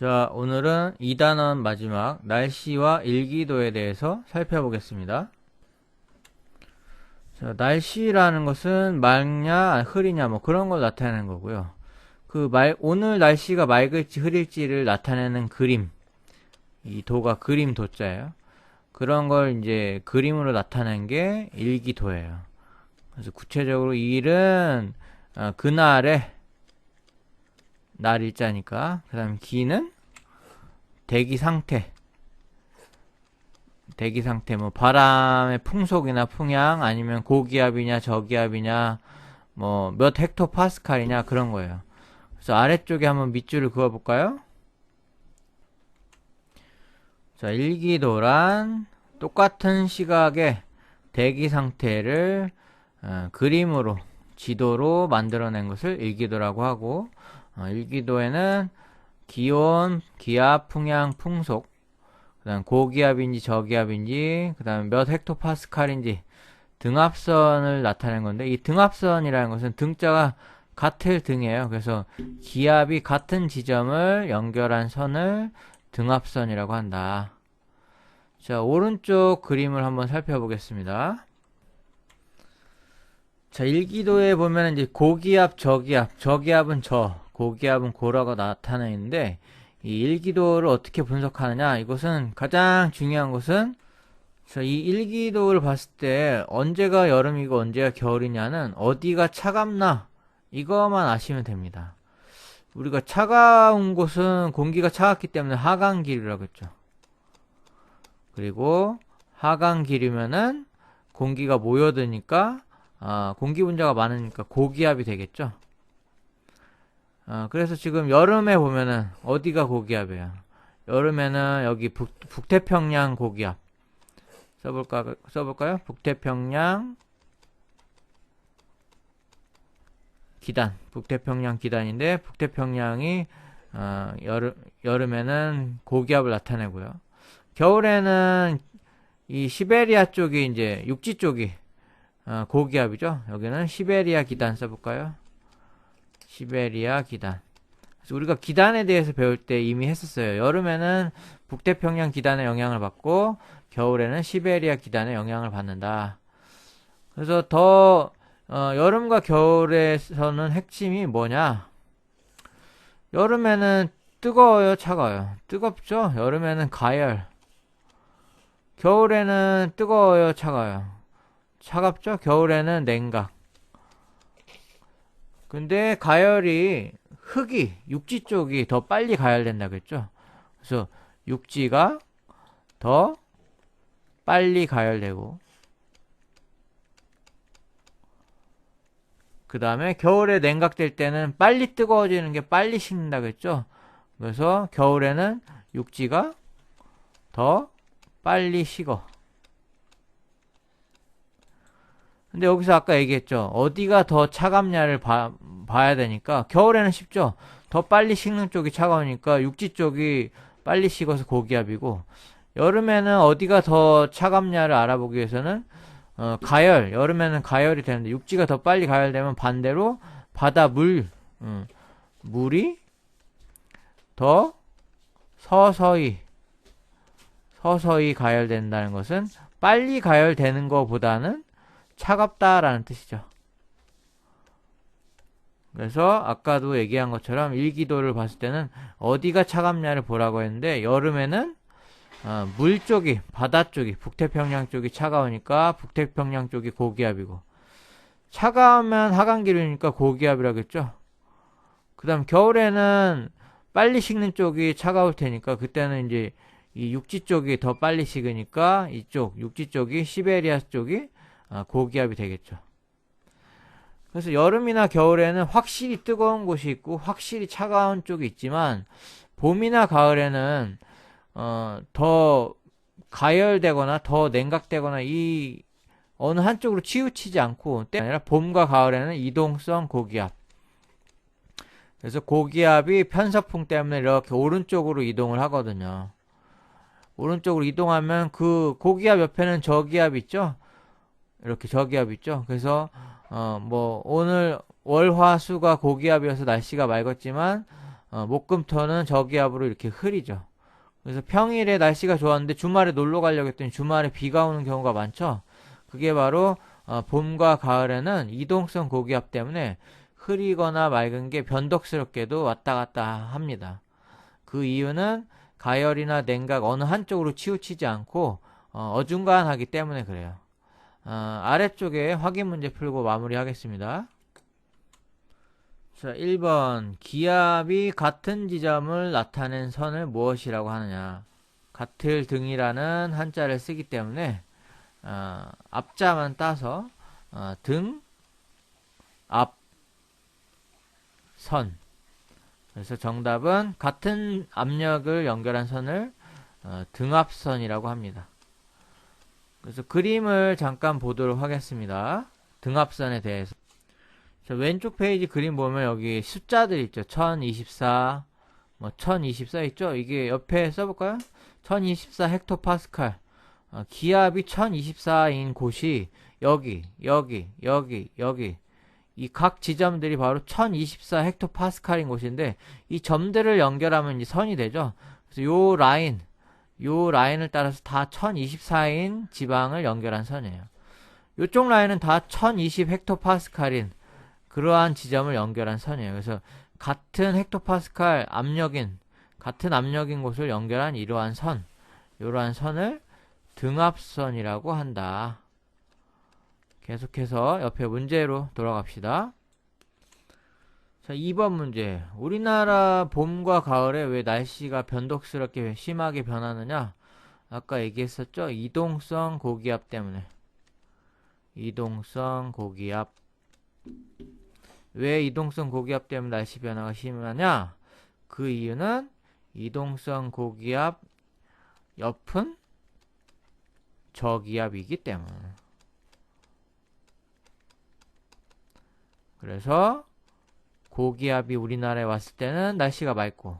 자, 오늘은 2단원 마지막 날씨와 일기도에 대해서 살펴보겠습니다. 자, 날씨라는 것은 맑냐, 흐리냐, 뭐 그런 걸 나타내는 거고요. 그 말, 오늘 날씨가 맑을지 흐릴지를 나타내는 그림. 이 도가 그림 도자예요. 그런 걸 이제 그림으로 나타낸 게 일기도예요. 그래서 구체적으로 일은 어, 그날의 날 일자니까. 그 다음 기는 대기 상태. 대기 상태 뭐 바람의 풍속이나 풍향 아니면 고기압이냐 저기압이냐 뭐 몇 헥토 파스칼이냐 그런 거예요. 그래서 아래쪽에 한번 밑줄을 그어 볼까요? 자 일기도란 똑같은 시각의 대기 상태를 어, 그림으로 지도로 만들어낸 것을 일기도라고 하고 어, 일기도에는 기온, 기압, 풍향, 풍속, 그 다음 고기압인지 저기압인지, 그 다음 몇 헥토파스칼인지 등압선을 나타낸 건데 이 등압선이라는 것은 등자가 같을 등이에요. 그래서 기압이 같은 지점을 연결한 선을 등압선이라고 한다. 자, 오른쪽 그림을 한번 살펴보겠습니다. 자, 일기도에 보면 이제 고기압, 저기압, 저기압은 저, 고기압은 고라고 나타나 있는데 이 일기도를 어떻게 분석하느냐? 이것은 가장 중요한 것은 자, 이 일기도를 봤을 때 언제가 여름이고 언제가 겨울이냐는 어디가 차갑나 이거만 아시면 됩니다. 우리가 차가운 곳은 공기가 차갑기 때문에 하강기류라고 했죠. 그리고 하강기류면은 공기가 모여드니까 아, 공기 분자가 많으니까 고기압이 되겠죠. 아, 그래서 지금 여름에 보면은 어디가 고기압이에요? 여름에는 여기 북, 북태평양 고기압 써볼까 써볼까요? 북태평양 기단 북태평양 기단인데 북태평양이 어, 여름 여름에는 고기압을 나타내고요. 겨울에는 이 시베리아 쪽이 이제 육지 쪽이 어, 고기압이죠. 여기는 시베리아 기단 써볼까요? 시베리아 기단. 그래서 우리가 기단에 대해서 배울 때 이미 했었어요. 여름에는 북태평양 기단의 영향을 받고 겨울에는 시베리아 기단의 영향을 받는다. 그래서 더 어, 여름과 겨울에서는 핵심이 뭐냐? 여름에는 뜨거워요, 차가워요? 뜨겁죠? 여름에는 가열. 겨울에는 뜨거워요, 차가워요? 차갑죠? 겨울에는 냉각. 근데 가열이 흙이 육지 쪽이 더 빨리 가열된다고 했죠. 그래서 육지가 더 빨리 가열되고 그 다음에 겨울에 냉각될 때는 빨리 뜨거워지는 게 빨리 식는다고 했죠. 그래서 겨울에는 육지가 더 빨리 식어. 근데 여기서 아까 얘기했죠. 어디가 더 차갑냐를 봐, 봐야 되니까 겨울에는 쉽죠. 더 빨리 식는 쪽이 차가우니까 육지 쪽이 빨리 식어서 고기압이고 여름에는 어디가 더 차갑냐를 알아보기 위해서는 어, 가열 여름에는 가열이 되는데 육지가 더 빨리 가열되면 반대로 바다 물 음, 물이 더 서서히 서서히 가열된다는 것은 빨리 가열되는 것보다는 차갑다라는 뜻이죠. 그래서 아까도 얘기한 것처럼 일기도를 봤을 때는 어디가 차갑냐를 보라고 했는데 여름에는 어, 물 쪽이 바다 쪽이 북태평양 쪽이 차가우니까 북태평양 쪽이 고기압이고 차가우면 하강기류니까 고기압이라겠죠. 그 다음 겨울에는 빨리 식는 쪽이 차가울 테니까 그때는 이제 이 육지 쪽이 더 빨리 식으니까 이쪽 육지 쪽이 시베리아 쪽이 아, 고기압이 되겠죠. 그래서 여름이나 겨울에는 확실히 뜨거운 곳이 있고 확실히 차가운 쪽이 있지만 봄이나 가을에는 어, 더 가열되거나 더 냉각되거나 이 어느 한쪽으로 치우치지 않고 때 아니라 봄과 가을에는 이동성 고기압. 그래서 고기압이 편서풍 때문에 이렇게 오른쪽으로 이동을 하거든요. 오른쪽으로 이동하면 그 고기압 옆에는 저기압 있죠? 이렇게 저기압 있죠. 그래서 어 뭐 오늘 월화수가 고기압이어서 날씨가 맑았지만 어, 목금토는 저기압으로 이렇게 흐리죠. 그래서 평일에 날씨가 좋았는데 주말에 놀러 가려고 했더니 주말에 비가 오는 경우가 많죠. 그게 바로 어, 봄과 가을에는 이동성 고기압 때문에 흐리거나 맑은 게 변덕스럽게도 왔다 갔다 합니다. 그 이유는 가열이나 냉각 어느 한쪽으로 치우치지 않고 어, 어중간하기 때문에 그래요. 어, 아래쪽에 확인 문제 풀고 마무리하겠습니다. 자, 1번. 기압이 같은 지점을 나타낸 선을 무엇이라고 하느냐. 같을 등이라는 한자를 쓰기 때문에 어, 앞자만 따서 어, 등, 앞, 선. 그래서 정답은 같은 압력을 연결한 선을 어, 등압선이라고 합니다. 그래서 그림을 잠깐 보도록 하겠습니다. 등압선에 대해서. 자, 왼쪽 페이지 그림 보면 여기 숫자들 있죠. 1024, 뭐, 1024 있죠? 이게 옆에 써볼까요? 1024 헥토파스칼. 어, 기압이 1024인 곳이 여기, 여기, 여기, 여기. 이 각 지점들이 바로 1024 헥토파스칼인 곳인데, 이 점들을 연결하면 이 선이 되죠? 그래서 요 라인, 요 라인을 따라서 다 1024인 지방을 연결한 선이에요. 요쪽 라인은 다 1020 헥토파스칼인 그러한 지점을 연결한 선이에요. 그래서 같은 헥토파스칼 압력인 같은 압력인 곳을 연결한 이러한 선, 이러한 선을 등압선이라고 한다. 계속해서 옆에 문제로 돌아갑시다. 자, 2번 문제. 우리나라 봄과 가을에 왜 날씨가 변덕스럽게 심하게 변하느냐? 아까 얘기했었죠? 이동성 고기압 때문에. 이동성 고기압. 왜 이동성 고기압 때문에 날씨 변화가 심하냐? 그 이유는 이동성 고기압 옆은 저기압이기 때문에. 그래서 고기압이 우리나라에 왔을 때는 날씨가 맑고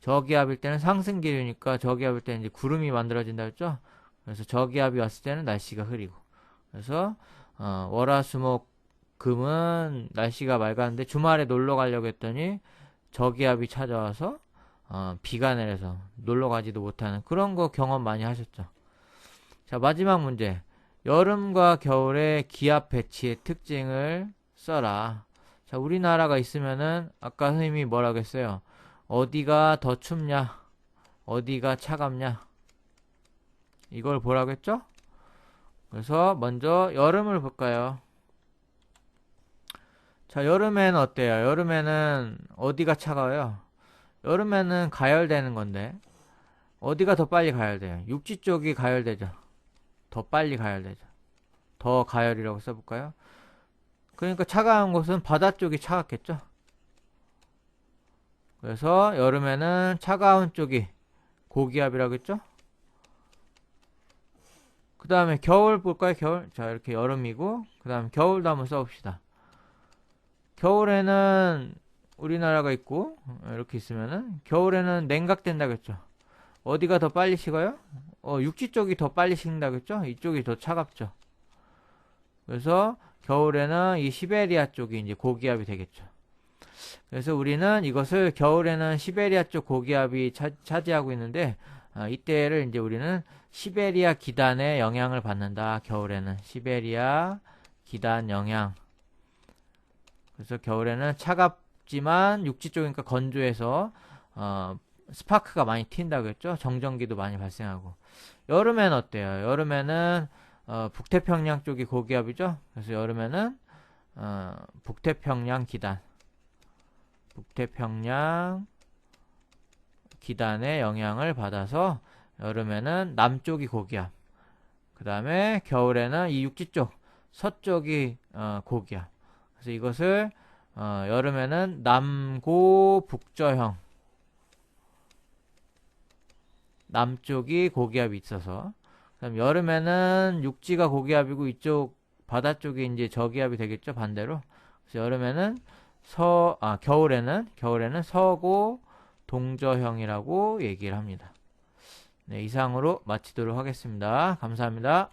저기압일 때는 상승 기류니까 저기압일 때는 이제 구름이 만들어진다 했죠. 그래서 저기압이 왔을 때는 날씨가 흐리고 그래서 어, 월화수목 금은 날씨가 맑았는데 주말에 놀러 가려고 했더니 저기압이 찾아와서 어, 비가 내려서 놀러 가지도 못하는 그런 거 경험 많이 하셨죠. 자 마지막 문제 여름과 겨울의 기압 배치의 특징을 써라. 자, 우리나라가 있으면은 아까 선생님이 뭐라고 했어요? 어디가 더 춥냐? 어디가 차갑냐? 이걸 보라고 했죠? 그래서 먼저 여름을 볼까요? 자, 여름에는 어때요? 여름에는 어디가 차가워요? 여름에는 가열되는 건데 어디가 더 빨리 가열돼요? 육지 쪽이 가열되죠. 더 빨리 가열되죠. 더 가열이라고 써볼까요? 그러니까 차가운 곳은 바다 쪽이 차갑겠죠. 그래서 여름에는 차가운 쪽이 고기압이라고 했죠. 그 다음에 겨울 볼까요? 겨울. 자, 이렇게 여름이고, 그 다음에 겨울도 한번 써봅시다. 겨울에는 우리나라가 있고, 이렇게 있으면은, 겨울에는 냉각된다고 했죠. 어디가 더 빨리 식어요? 어, 육지 쪽이 더 빨리 식는다고 했죠? 이쪽이 더 차갑죠. 그래서 겨울에는 이 시베리아 쪽이 이제 고기압이 되겠죠. 그래서 우리는 이것을 겨울에는 시베리아 쪽 고기압이 차, 지하고 있는데 어, 이때를 이제 우리는 시베리아 기단의 영향을 받는다. 겨울에는 시베리아 기단 영향. 그래서 겨울에는 차갑지만 육지 쪽이니까 건조해서 어, 스파크가 많이 튄다고 했죠. 정전기도 많이 발생하고. 여름엔 어때요? 여름에는 어, 북태평양 쪽이 고기압이죠. 그래서 여름에는 어, 북태평양 기단, 북태평양 기단의 영향을 받아서 여름에는 남쪽이 고기압. 그 다음에 겨울에는 이 육지 쪽, 서쪽이 어, 고기압. 그래서 이것을 어, 여름에는 남고 북저형 남쪽이 고기압이 있어서 그럼 여름에는 육지가 고기압이고 이쪽 바다 쪽이 이제 저기압이 되겠죠 반대로 그래서 여름에는 서 아 겨울에는 겨울에는 서고 동저형이라고 얘기를 합니다. 네 이상으로 마치도록 하겠습니다. 감사합니다.